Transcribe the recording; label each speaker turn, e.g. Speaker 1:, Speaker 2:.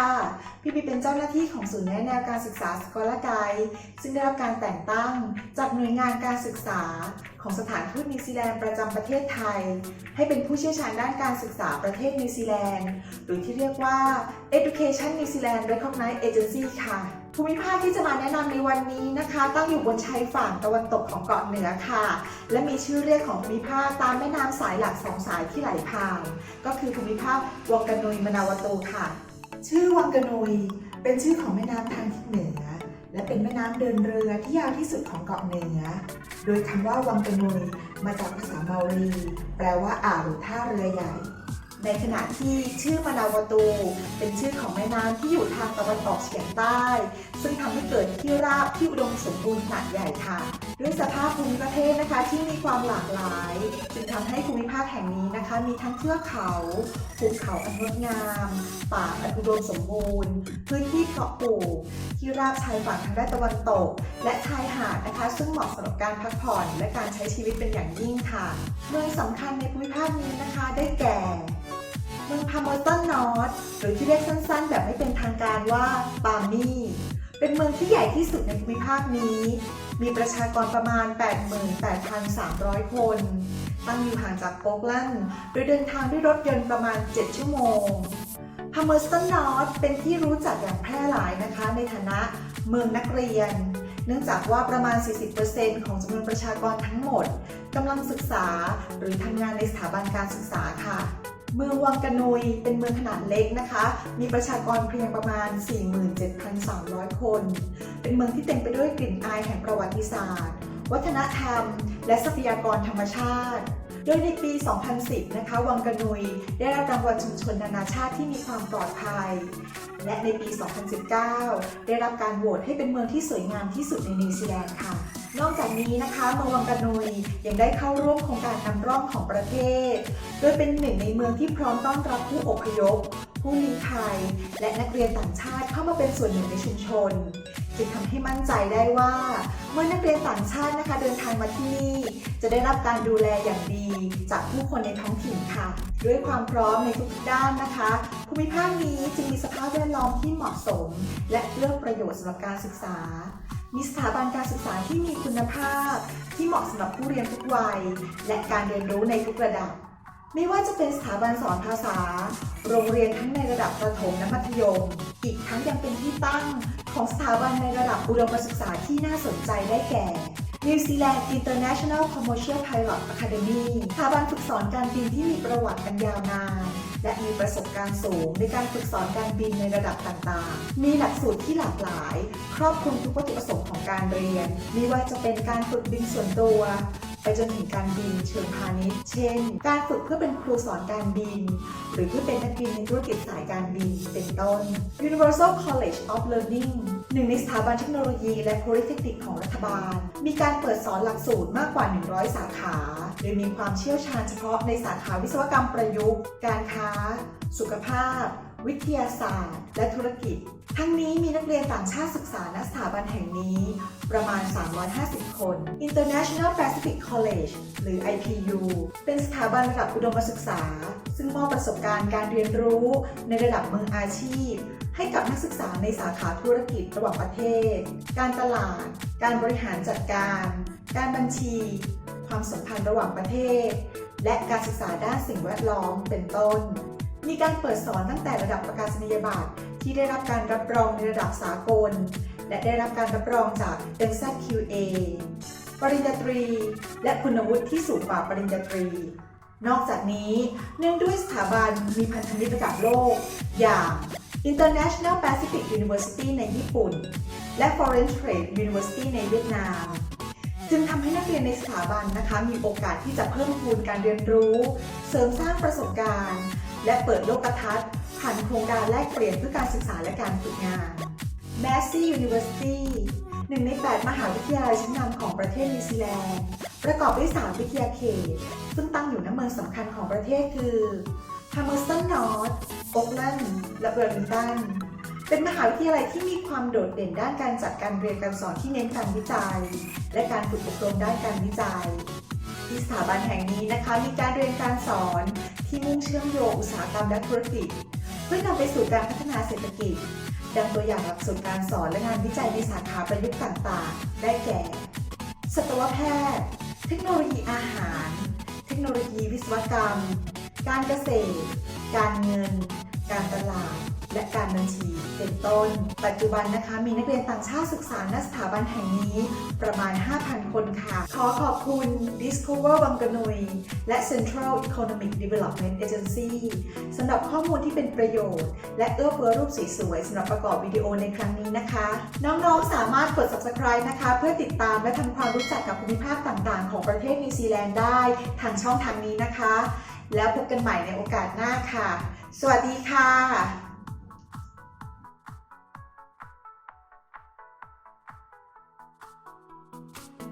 Speaker 1: ค่ะ พี่บีเป็นเจ้าหน้าที่ของศูนย์แนะแนวการศึกษาสกอลไกด์ซึ่งได้รับการแต่งตั้ง จากหน่วยงานการศึกษา ของสถานทูตนิวซีแลนด์ประจำประเทศไทย ให้เป็นผู้เชี่ยวชาญด้านการศึกษาประเทศนิวซีแลนด์ หรือที่เรียกว่า Education New Zealand Recognized Agency ค่ะ ภูมิภาคที่จะมาแนะนำในวันนี้นะคะ ตั้งอยู่บนชายฝั่งตะวันตกของเกาะเหนือค่ะ และมีชื่อเรียกของภูมิภาคตามแม่น้ำสายหลักสองสายที่ไหลผ่าน ก็คือภูมิภาควงกะนุยมนาวโตค่ะ ชื่อวังกะนุย เป็นชื่อของแม่น้ำทางทิศเหนือ และเป็นแม่น้ำเดินเรือที่ยาวที่สุดของเกาะเหนือ โดยคำว่าวังกะนุยมาจากภาษาเมารีแปลว่าอ่าวหรือท่าเรือใหญ่ ในขณะที่ชื่อมะนาวตู เป็นชื่อของแม่น้ำที่อยู่ทางตะวันออกเฉียงใต้ ซึ่งทำให้เกิดที่ราบที่อุดมสมบูรณ์ขนาดใหญ่ค่ะ ด้วยสภาพภูมิประเทศนะคะที่มีความหลากหลาย จึงทำให้ภูมิภาคแห่งนี้นะคะ มีทั้งเทือกเขาภูเขาอันงดงาม ป่าอันอุดมสมบูรณ์ พื้นที่เพาะปลูกที่ราบชายฝั่งทางด้านตะวันตก และชายหาดนะคะ ซึ่งเหมาะสำหรับการพักผ่อนและการใช้ชีวิตเป็นอย่างยิ่งค่ะ เมืองสำคัญในภูมิภาคนี้นะคะได้แก่ มืองพามอลตันนอร์ทหรือที่เรียกสั้นๆ แบบไม่เป็นทางการว่าปามี่เป็นเมืองที่ใหญ่ที่สุดในภูมิภาคนี้ มีประชากรประมาณ 88,300 คน ตั้งอยู่ห่างจากโปกแลนโดยเดินทางด้วยรถยนต์ประมาณ 7 ชั่วโมงพามเมอสตันนอร์ทเป็นที่รู้จักอย่างแพร่หลายนะคะในฐานะเมืองนักเรียนเนื่องจากว่าประมาณ 40%ของจำนวนประชากรทั้งหมดกำลังศึกษาหรือทำงานในสถาบันการศึกษาค่ะ เมืองวังกะนุยเป็นเมืองขนาดเล็กนะคะ มีประชากรเพียงประมาณ 47,300 คน เป็นเมืองที่เต็มไปด้วยกลิ่นอายแห่งประวัติศาสตร์ วัฒนธรรม และทรัพยากรธรรมชาติโดยในปี 2010 นะคะ วังกะนุย ได้รับรางวัลชุมชนนานาชาติที่มีความปลอดภัย และในปี 2019 ได้รับการโหวตให้เป็นเมืองที่สวยงามที่สุดในนิวซีแลนด์ค่ะ นอกจากนี้นะคะเมืองวังกะนุยยังได้เข้าร่วมโครงการนำร่องของประเทศ โดยเป็นหนึ่งในเมืองที่พร้อมต้อนรับผู้อพยพ ผู้ลี้ภัยและนักเรียนต่างชาติเข้ามาเป็นส่วนหนึ่งในชุมชน จึงทำให้มั่นใจได้ว่า เมื่อนักเรียนต่างชาตินะคะเดินทางมาที่นี่ จะได้รับการดูแลอย่างดี จากผู้คนในท้องถิ่นค่ะ ด้วยความพร้อมในทุกด้านนะคะภูมิภาคนี้จึงมีสภาพแวดล้อมที่เหมาะสม และเอื้อประโยชน์สำหรับการศึกษา มีสถาบันการศึกษาที่มีคุณภาพ ที่เหมาะสำหรับผู้เรียนทุกวัย และการเรียนรู้ในทุกระดับ ไม่ว่าจะเป็นสถาบันสอนภาษา โรงเรียนทั้งในระดับประถมและมัธยม อีกทั้งยังเป็นที่ตั้งของสถาบันในระดับอุดมศึกษาที่น่าสนใจได้แก่ New Zealand International Commercial Pilot Academy สถาบันฝึกสอนการบินที่มีประวัติกันยาวนาน และมีประสบการณ์สูงในการฝึกสอนการบินในระดับต่างๆ มีหลักสูตรที่หลากหลาย ครอบคลุมทุกวัตถุประสงค์ของการเรียน ไม่ว่าจะเป็นการฝึกบินส่วนตัว ไปจนถึงการบินเชิงพาณิชย์ เช่น การฝึกเพื่อเป็นครูสอนการบิน หรือเพื่อเป็นนักบินในธุรกิจสายการบินเป็นต้น Universal College of Learning หนึ่งในสถาบันเทคโนโลยีและ Polytechnic ของรัฐบาล มีการเปิดสอนหลักสูตรมากกว่า 100 สาขา โดยมีความเชี่ยวชาญเฉพาะในสาขาวิศวกรรมประยุกต์ การค้า สุขภาพ วิทยาศาสตร์ และธุรกิจ ทั้งนี้มีนักเรียนต่างชาติศึกษาณสถาบันแห่งนี้ ประมาณ 350 คน International Pacific College หรือ IPU เป็นสถาบันระดับอุดมศึกษา ซึ่งมอบประสบการณ์การเรียนรู้ในระดับมืออาชีพ ให้กับนักศึกษาในสาขาธุรกิจระหว่างประเทศ การตลาด การบริหารจัดการ การบัญชี ความสัมพันธ์ระหว่างประเทศ และการศึกษาด้านสิ่งแวดล้อมเป็นต้น มีการเปิดสอนตั้งแต่ระดับประกาศนียบัตรที่ได้รับการรับรองในระดับสากล และได้รับการรับรองจาก NZQA ปริญญาตรี และคุณวุฒิที่สูงกว่าปริญญาตรี นอกจากนี้เนื่องด้วยสถาบันมีพันธมิตรระดับโลก อย่าง International Pacific University ในญี่ปุ่น และ Foreign Trade University ในเวียดนาม จึงทำให้นักเรียนในสถาบันนะคะ มีโอกาสที่จะเพิ่มพูนการเรียนรู้ เสริมสร้างประสบการณ์ และเปิดโลกทัศน์ ผ่านโครงการแลกเปลี่ยนเพื่อการศึกษาและการฝึกงาน m a s s y University หนึ่งใน 8 มหาวิทยาลัยชั้นนำของประเทศนิวซีแลนด์ ประกอบด้วย 3 วิทยาเขต ซึ่งตั้งอยู่ณเมืองสำคัญของประเทศคือ Palmerston North Auckland และ Wellington เป็นมหาวิทยาลัยที่มีความโดดเด่นด้านการจัดการเรียนการสอนที่เน้นการวิจัย และการฝึกอบรมด้านการวิจัย ที่สถาบันแห่งนี้นะคะมีการเรียนการสอน มุ่งเชื่อมโยงอุตสาหกรรมและธุรกิจ เพื่อนำไปสู่การพัฒนาเศรษฐกิจ ดังตัวอย่างหลักสูตรการสอนและงานวิจัยในสาขาประยุกต์ต่างๆ ได้แก่ สัตวแพทย์ เทคโนโลยีอาหาร เทคโนโลยีวิศวกรรม การเกษตร การเงิน การตลาด และการบัญชีเป็นต้น ปัจจุบันนะคะ มีนักเรียนต่างชาติศึกษาณสถาบันแห่งนี้ประมาณ 5,000 คนค่ะ ขอขอบคุณ Discover วังกะนุย และ Central Economic Development Agency สำหรับข้อมูลที่เป็นประโยชน์ และเอื้อเฟื้อรูปสวยๆสำหรับประกอบวิดีโอในครั้งนี้นะคะ น้องๆสามารถกด subscribe นะคะ เพื่อติดตามและทำความรู้จักกับภูมิภาคต่างๆ ของประเทศนิวซีแลนด์ได้ทางช่องทางนี้นะคะ แล้วพบกันใหม่ในโอกาสหน้าค่ะ สวัสดีค่ะ